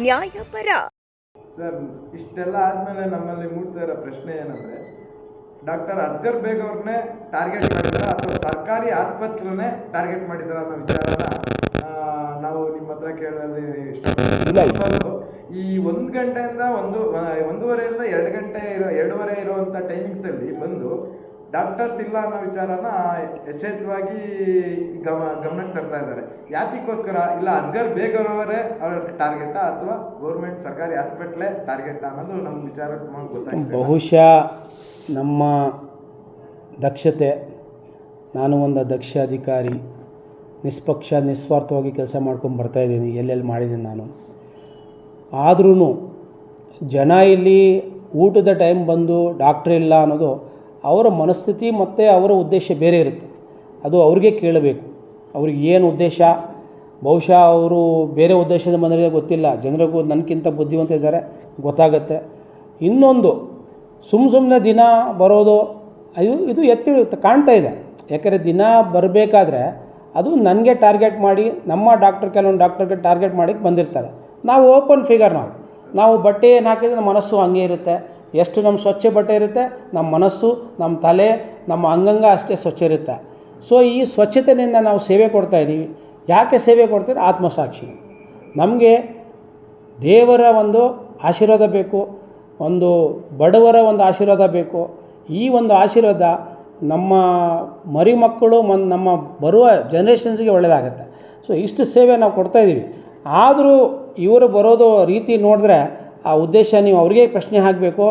ನ್ಯಾಯಪರ. Sir ಇಷ್ಟೆಲ್ಲ ಆದಮೇಲೆ ನಮ್ಮಲ್ಲಿ ಮೂಡ್ತಾ ಇರೋ ಪ್ರಶ್ನೆ ಏನಂದ್ರೆ ಡಾಕ್ಟರ್ ಅಸ್ಗರ್ ಬೇಗ್ ಅವ್ರನ್ನೇ ಟಾರ್ಗೆಟ್ ಮಾಡಿದಾರ ಅಥವಾ ಸರ್ಕಾರಿ ಆಸ್ಪತ್ರೆನೇ ಟಾರ್ಗೆಟ್ ಮಾಡಿದಾರ ಅನ್ನೋ ವಿಚಾರನ ನಾವು ನಿಮ್ಮ ಹತ್ರ ಕೇಳಲು ಇಲ್ಲ. ಇಷ್ಟಪಡ್ತೀವಿ ಈ ಒಂದು ಗಂಟೆಯಿಂದ ಒಂದು ಒಂದೂವರೆಯಿಂದ ಎರಡು ಗಂಟೆ ಇರೋ ಎರಡೂವರೆ ಇರುವಂಥ ಟೈಮಿಂಗ್ಸಲ್ಲಿ ಬಂದು ಡಾಕ್ಟರ್ಸ್ ಇಲ್ಲ ಅನ್ನೋ ವಿಚಾರನ ಎಚ್ಚೆತ್ತವಾಗಿ ಗಮ, ಗಮನಕ್ಕೆ ತರ್ತಾ ಇದ್ದಾರೆ. ಯಾತಿಗೋಸ್ಕರ ಇಲ್ಲ, ಅಸ್ಗರ್ ಬೇಗರವರೇ ಅವ್ರ ಟಾರ್ಗೆಟಾ ಅಥವಾ ಗೌರ್ಮೆಂಟ್ ಸರ್ಕಾರಿ ಹಾಸ್ಪಿಟ್ಲೇ ಟಾರ್ಗೆಟ್ ಅನ್ನೋದು ನಮ್ಮ ವಿಚಾರ ನಮಗೆ ಗೊತ್ತಾಗಿದೆ ಬಹುಶಃ ನಮ್ಮ ದಕ್ಷತೆ, ನಾನು ಒಂದು ದಕ್ಷ ಅಧಿಕಾರಿ, ನಿಷ್ಪಕ್ಷ, ನಿಸ್ವಾರ್ಥವಾಗಿ ಕೆಲಸ ಮಾಡ್ಕೊಂಡು ಬರ್ತಾಯಿದ್ದೀನಿ ಎಲ್ಲೆಲ್ಲಿ ಮಾಡಿದ್ದೀನಿ ನಾನು. ಆದ್ರೂ ಜನ ಇಲ್ಲಿ ಊಟದ ಟೈಮ್ ಬಂದು ಡಾಕ್ಟ್ರ್ ಇಲ್ಲ ಅನ್ನೋದು ಅವರ ಮನಸ್ಥಿತಿ ಮತ್ತು ಅವರ ಉದ್ದೇಶ ಬೇರೆ ಇರುತ್ತೆ. ಅದು ಅವ್ರಿಗೆ ಕೇಳಬೇಕು. ಅವ್ರಿಗೆ ಏನು ಉದ್ದೇಶ? ಬಹುಶಃ ಅವರು ಬೇರೆ ಉದ್ದೇಶದ ಮನೆಯಲ್ಲಿ ಗೊತ್ತಿಲ್ಲ. ಜನರಿಗೂ ನನಗಿಂತ ಬುದ್ಧಿವಂತ ಇದ್ದಾರೆ. ಗೊತ್ತಾಗುತ್ತೆ. ಇನ್ನೊಂದು ಸುಮ್ಮ ಸುಮ್ಮನೆ ದಿನ ಬರೋದು ಇದು ಇದು ಎತ್ತಿ ಕಾಣ್ತಾ ಇದೆ. ಯಾಕಂದರೆ ದಿನ ಬರಬೇಕಾದ್ರೆ ಅದು ನನಗೆ ಟಾರ್ಗೆಟ್ ಮಾಡಿ, ನಮ್ಮ ಡಾಕ್ಟರ್ ಕೆಲವೊಂದು ಡಾಕ್ಟರ್ಗೆ ಟಾರ್ಗೆಟ್ ಮಾಡಿ ಬಂದಿರ್ತಾರೆ. ನಾವು ಓಪನ್ ಫಿಗರ್ ನಾವು. ನಾವು ಬಟ್ಟೆ ಏನು ಹಾಕಿದ್ರೆ ಮನಸ್ಸು ಹಂಗೆ ಇರುತ್ತೆ. ಎಷ್ಟು ನಮ್ಮ ಸ್ವಚ್ಛ ಬಟ್ಟೆ ಇರುತ್ತೆ, ನಮ್ಮ ಮನಸ್ಸು, ನಮ್ಮ ತಲೆ, ನಮ್ಮ ಅಂಗಾಂಗ ಅಷ್ಟೇ ಸ್ವಚ್ಛ ಇರುತ್ತೆ. ಸೊ ಈ ಸ್ವಚ್ಛತೆಯಿಂದ ನಾವು ಸೇವೆ ಕೊಡ್ತಾ ಇದ್ದೀವಿ. ಯಾಕೆ ಸೇವೆ ಕೊಡ್ತೀರಿ? ಆತ್ಮಸಾಕ್ಷಿ. ನಮಗೆ ದೇವರ ಒಂದು ಆಶೀರ್ವಾದ ಬೇಕು, ಒಂದು ಬಡವರ ಒಂದು ಆಶೀರ್ವಾದ ಬೇಕು. ಈ ಒಂದು ಆಶೀರ್ವಾದ ನಮ್ಮ ಮರಿ ಮಕ್ಕಳು ಮನ್ ನಮ್ಮ ಬರುವ ಜನ್ರೇಷನ್ಸ್ಗೆ ಒಳ್ಳೆಯದಾಗತ್ತೆ ಸೊ ಇಷ್ಟು ಸೇವೆ ನಾವು ಕೊಡ್ತಾಯಿದ್ದೀವಿ ಆದರೂ ಇವರು ಬರೋದು ರೀತಿ ನೋಡಿದ್ರೆ ಆ ಉದ್ದೇಶ ನೀವು ಅವ್ರಿಗೆ ಪ್ರಶ್ನೆ ಹಾಕಬೇಕು.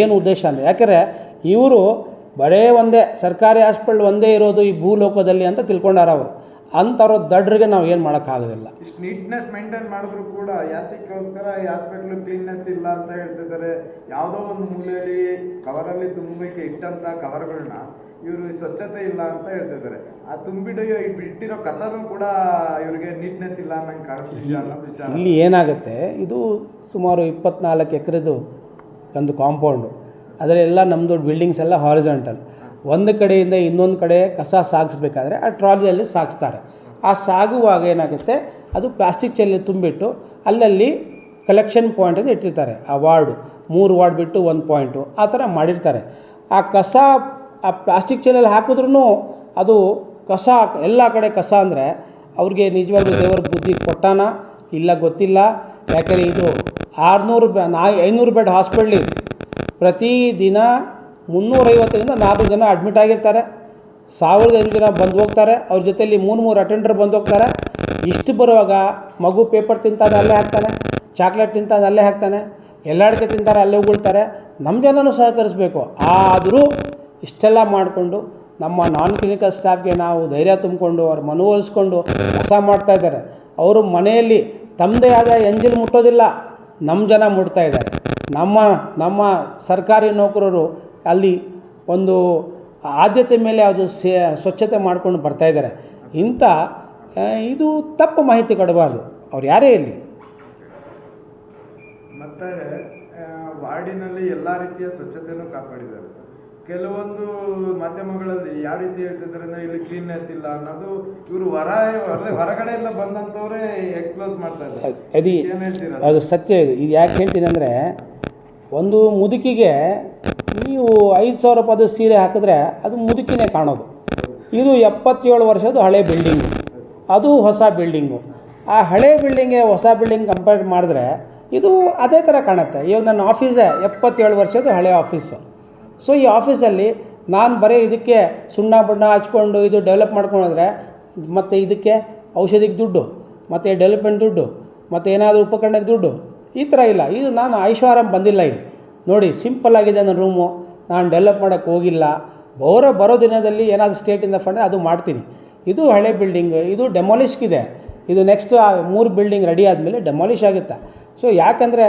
ಏನು ಉದ್ದೇಶ ಅಂತ ಯಾಕಂದರೆ ಇವರು ಬರೇ ಒಂದೇ, ಸರ್ಕಾರಿ ಹಾಸ್ಪಿಟ್ಲ್ ಒಂದೇ ಇರೋದು ಈ ಭೂಲೋಕದಲ್ಲಿ ಅಂತ ತಿಳ್ಕೊಂಡಾರ ಅವರು. ಅಂಥವ್ರ ದಡ್ರಿಗೆ ನಾವು ಏನು ಮಾಡೋಕ್ಕಾಗೋದಿಲ್ಲ ಇಷ್ಟು ನೀಟ್ನೆಸ್ ಮೇಂಟೈನ್ ಮಾಡಿದ್ರು ಕೂಡ ಯಾತಕ್ಕೋಸ್ಕರ ಈ ಹಾಸ್ಪಿಟ್ಲು ಕ್ಲೀನ್ನೆಸ್ ಇಲ್ಲ ಅಂತ ಹೇಳ್ತಿದ್ದಾರೆ. ಯಾವುದೋ ಒಂದು ಮೂಲೆಯಲ್ಲಿ ಕವರಲ್ಲಿ ತುಂಬಕ್ಕೆ ಇಟ್ಟಂಥ ಕವರ್ಗಳನ್ನ ಇವರು ಸ್ವಚ್ಛತೆ ಇಲ್ಲ ಅಂತ ಹೇಳ್ತಿದ್ದಾರೆ ಆ ತುಂಬಿಡೋ ಬಿಟ್ಟಿರೋ ಕಸನೂ ಕೂಡ ಇವರಿಗೆ ನೀಟ್ನೆಸ್ ಇಲ್ಲ ಅನ್ನಂಗೆ ಕಾಣಿಸ್ತಿಲ್ಲ ಅನ್ನೋದು ವಿಚಾರ. ಇಲ್ಲಿ ಏನಾಗುತ್ತೆ ಇದು ಸುಮಾರು ಇಪ್ಪತ್ನಾಲ್ಕು ಎಕರೆದು ಒಂದು ಕಾಂಪೌಂಡು. ಅದರೆಲ್ಲ ನಮ್ಮದು ಬಿಲ್ಡಿಂಗ್ಸ್ ಎಲ್ಲ ಹಾರಿಜಾಂಟಲ್ ಒಂದು ಕಡೆಯಿಂದ ಇನ್ನೊಂದು ಕಡೆ ಕಸ ಸಾಗಿಸ್ಬೇಕಾದ್ರೆ ಆ ಟ್ರಾಲಿಯಲ್ಲಿ ಸಾಗಿಸ್ತಾರೆ. ಆ ಸಾಗುವಾಗ ಏನಾಗುತ್ತೆ ಅದು ಪ್ಲಾಸ್ಟಿಕ್ ಚೆಲ್ಲಿ ತುಂಬಿಟ್ಟು ಅಲ್ಲಲ್ಲಿ ಕಲೆಕ್ಷನ್ ಪಾಯಿಂಟ್ ಅಂತ ಇಟ್ಟಿರ್ತಾರೆ. ಆ ವಾರ್ಡು ಮೂರು ವಾರ್ಡ್ ಬಿಟ್ಟು ಒಂದು ಪಾಯಿಂಟು ಆ ಥರ ಮಾಡಿರ್ತಾರೆ. ಆ ಕಸ ಆ ಪ್ಲಾಸ್ಟಿಕ್ ಚೀಲಲ್ಲಿ ಹಾಕಿದ್ರೂ ಅದು ಕಸ, ಎಲ್ಲ ಕಡೆ ಕಸ ಅಂದರೆ ಅವ್ರಿಗೆ ನಿಜವಾಗ್ಲೂ ದೇವರ ಬುದ್ಧಿ ಕೊಟ್ಟಾನ? ಇಲ್ಲ, ಗೊತ್ತಿಲ್ಲ. ಯಾಕಂದರೆ ಇದು ಆರುನೂರು ಬೆ, ನಾ, ಐನೂರು ಬೆಡ್ ಹಾಸ್ಪಿಟ್ಲಿಗೆ ಪ್ರತಿದಿನ ಮುನ್ನೂರೈವತ್ತರಿಂದ ನಾಲ್ಕು ಜನ ಅಡ್ಮಿಟ್ ಆಗಿರ್ತಾರೆ. ಸಾವಿರದ ಐನೂರು ಜನ ಬಂದು ಹೋಗ್ತಾರೆ. ಅವ್ರ ಜೊತೆಯಲ್ಲಿ ಮೂರು ಮೂರು ಅಟೆಂಡರ್ ಬಂದು ಹೋಗ್ತಾರೆ. ಇಷ್ಟು ಬರುವಾಗ ಮಗು ಪೇಪರ್ ತಿಂತಾನೆ, ಅಲ್ಲೇ ಹಾಕ್ತಾನೆ. ಚಾಕ್ಲೇಟ್ ತಿಂತಾನೆ, ಅಲ್ಲೇ ಹಾಕ್ತಾನೆ. ಎಲ್ಲ ಅಡಿಕೆ ತಿಂತಾರೆ, ಅಲ್ಲೇ ಉಗುಳ್ತಾರೆ. ನಮ್ಮ ಜನನೂ ಸಹಕರಿಸಬೇಕು. ಆದರೂ ಇಷ್ಟೆಲ್ಲ ಮಾಡಿಕೊಂಡು ನಮ್ಮ ನಾನ್ ಕ್ಲಿನಿಕಲ್ ಸ್ಟಾಫ್ಗೆ ನಾವು ಧೈರ್ಯ ತುಂಬಿಕೊಂಡು ಅವ್ರು ಮನವೊಲಿಸ್ಕೊಂಡು ಕೆಲಸ ಮಾಡ್ತಾ ಇದ್ದಾರೆ. ಅವರು ಮನೆಯಲ್ಲಿ ತಮ್ಮದೇ ಆದ ಎಂಜಿಲ್ ಮುಟ್ಟೋದಿಲ್ಲ ನಮ್ಮ ಜನ ಮುಟ್ತಾ ಇದ್ದಾರೆ. ನಮ್ಮ ನಮ್ಮ ಸರ್ಕಾರಿ ನೌಕರರು ಅಲ್ಲಿ ಒಂದು ಆದ್ಯತೆ ಮೇಲೆ ಅದು ಸೇ, ಸ್ವಚ್ಛತೆ ಮಾಡ್ಕೊಂಡು ಬರ್ತಾ ಇದ್ದಾರೆ. ಇಂಥ ಇದು ತಪ್ಪು ಮಾಹಿತಿ ಕೊಡಬಾರ್ದು. ಅವ್ರು ಯಾರೇ ಇರಲಿ. ಮತ್ತೆ ವಾರ್ಡಿನಲ್ಲಿ ಎಲ್ಲ ರೀತಿಯ ಸ್ವಚ್ಛತೆಯನ್ನು ಕಾಪಾಡಿದ್ದಾರೆ ಕೆಲವೊಂದು ಮಾಧ್ಯಮಗಳಲ್ಲಿ ಯಾವ ರೀತಿ ಹೇಳ್ತಿದ್ರೆ ಇಲ್ಲಿ ಕ್ಲೀನ್ನೆಸ್ ಇಲ್ಲ ಅನ್ನೋದು ಇವರು ಹೊರ ಹೊರ- ಹೊರಗಡೆಯಿಂದ ಬಂದಂತವರೇ ಎಕ್ಸ್ಪ್ಲೋಸ್ ಮಾಡ್ತಾ ಇದ್ದಾರೆ. ಅದು ಅದು ಸತ್ಯ ಇದು. ಇದು ಯಾಕೆ ಹೇಳ್ತೀನಿ ಅಂದರೆ ಒಂದು ಮುದುಕಿಗೆ ನೀವು ಐದು ಸಾವಿರ ರೂಪಾಯಿದು ಸೀರೆ ಹಾಕಿದ್ರೆ ಅದು ಮುದುಕಿನೇ ಕಾಣೋದು. ಇದು ಎಪ್ಪತ್ತೇಳು ವರ್ಷದ ಹಳೆ ಬಿಲ್ಡಿಂಗು ಅದು ಹೊಸ ಬಿಲ್ಡಿಂಗು ಆ ಹಳೆ ಬಿಲ್ಡಿಂಗೆ ಹೊಸ ಬಿಲ್ಡಿಂಗ್ ಕಂಪೇರ್ ಮಾಡಿದ್ರೆ ಇದು ಅದೇ ಥರ ಕಾಣುತ್ತೆ. ಇವಾಗ ನನ್ನ ಆಫೀಸೇ ಎಪ್ಪತ್ತೇಳು ವರ್ಷದ ಹಳೆ ಆಫೀಸು ಸೊ ಈ ಆಫೀಸಲ್ಲಿ ನಾನು ಬರೀ ಇದಕ್ಕೆ ಸುಣ್ಣ ಬಣ್ಣ ಹಚ್ಕೊಂಡು ಇದು ಡೆವಲಪ್ ಮಾಡ್ಕೊಂಡೋದ್ರೆ ಮತ್ತು ಇದಕ್ಕೆ ಔಷಧಿಗೆ ದುಡ್ಡು, ಮತ್ತು ಡೆವಲಪ್ಮೆಂಟ್ ದುಡ್ಡು, ಮತ್ತು ಏನಾದರೂ ಉಪಕರಣಕ್ಕೆ ದುಡ್ಡು, ಈ ಥರ ಇಲ್ಲ. ಇದು ನಾನು ಐಶ್ವರ್ಯಂ ಬಂದಿಲ್ಲ ಇಲ್ಲಿ. ನೋಡಿ ಸಿಂಪಲ್ ಆಗಿದೆ ನನ್ನ ರೂಮು ನಾನು ಡೆವಲಪ್ ಮಾಡೋಕ್ಕೆ ಹೋಗಿಲ್ಲ. ಬರೋ ಬರೋ ದಿನದಲ್ಲಿ ಏನಾದರೂ ಸ್ಟೇಟಿಂದ ಫಂಡ್ ಅದು ಮಾಡ್ತೀನಿ. ಇದು ಹಳೆ ಬಿಲ್ಡಿಂಗ್ ಇದು ಡೆಮಾಲಿಷ್ಗಿದೆ ಇದು ನೆಕ್ಸ್ಟ್ ಮೂರು ಬಿಲ್ಡಿಂಗ್ ರೆಡಿ ಆದಮೇಲೆ ಡೆಮಾಲಿಷ್ ಆಗುತ್ತೆ? ಸೊ ಯಾಕಂದರೆ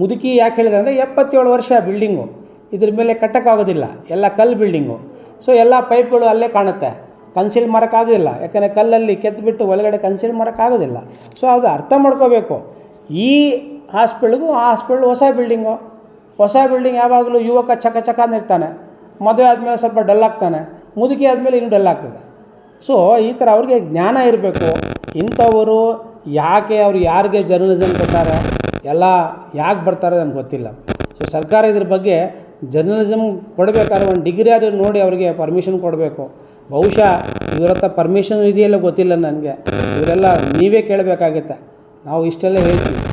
ಮುದುಕಿ ಯಾಕೆ ಹೇಳಿದೆ ಅಂದರೆ ಎಪ್ಪತ್ತೇಳು ವರ್ಷ ಬಿಲ್ಡಿಂಗು ಇದ್ರ ಮೇಲೆ ಕಟ್ಟೋಕ್ಕಾಗೋದಿಲ್ಲ. ಎಲ್ಲ ಕಲ್ಲು ಬಿಲ್ಡಿಂಗು ಸೊ ಎಲ್ಲ ಪೈಪ್ಗಳು ಅಲ್ಲೇ ಕಾಣುತ್ತೆ. ಕನ್ಸೀಲ್ ಮಾಡೋಕ್ಕಾಗೋದಿಲ್ಲ ಯಾಕಂದರೆ ಕಲ್ಲಲ್ಲಿ ಕೆತ್ತಿಬಿಟ್ಟು ಒಳಗಡೆ ಕನ್ಸೀಲ್ ಮಾಡೋಕ್ಕಾಗೋದಿಲ್ಲ ಸೊ ಅದು ಅರ್ಥ ಮಾಡ್ಕೋಬೇಕು. ಈ ಹಾಸ್ಪಿಟ್ಲಿಗೂ ಆ ಹಾಸ್ಪಿಟ್ಲ್ ಹೊಸ ಬಿಲ್ಡಿಂಗು ಹೊಸ ಬಿಲ್ಡಿಂಗ್ ಯಾವಾಗಲೂ ಯುವಕ ಚಕ ಚಕ ಇರ್ತಾನೆ. ಮದುವೆ ಆದಮೇಲೆ ಸ್ವಲ್ಪ ಡಲ್ ಆಗ್ತಾನೆ. ಮುದುಕಿ ಆದಮೇಲೆ ಇನ್ನೂ ಡಲ್ ಆಗ್ತದೆ. ಸೊ ಈ ಥರ ಅವ್ರಿಗೆ ಜ್ಞಾನ ಇರಬೇಕು. ಇಂಥವರು ಯಾಕೆ ಅವ್ರು ಯಾರಿಗೆ ಜರ್ನಲಿಸಮ್ ಕೊಡ್ತಾರೆ? ಎಲ್ಲ ಯಾಕೆ ಬರ್ತಾರೆ ನಮ್ಗೆ ಗೊತ್ತಿಲ್ಲ. ಸೊ ಸರ್ಕಾರ ಇದ್ರ ಬಗ್ಗೆ ಜರ್ನಲಿಸಮ್ ಕೊಡಬೇಕಾದ್ರೆ ಒಂದು ಡಿಗ್ರಿ ಆದರೂ ನೋಡಿ ಅವರಿಗೆ ಪರ್ಮಿಷನ್ ಕೊಡಬೇಕು. ಬಹುಶಃ ಇವ್ರ ಹತ್ರ ಪರ್ಮಿಷನ್ ಇದೆಯಲ್ಲ ಗೊತ್ತಿಲ್ಲ ನನಗೆ. ಇವರೆಲ್ಲ ನೀವೇ ಕೇಳಬೇಕಾಗತ್ತೆ. ನಾವು ಇಷ್ಟೆಲ್ಲ ಹೇಳ್ತೀವಿ.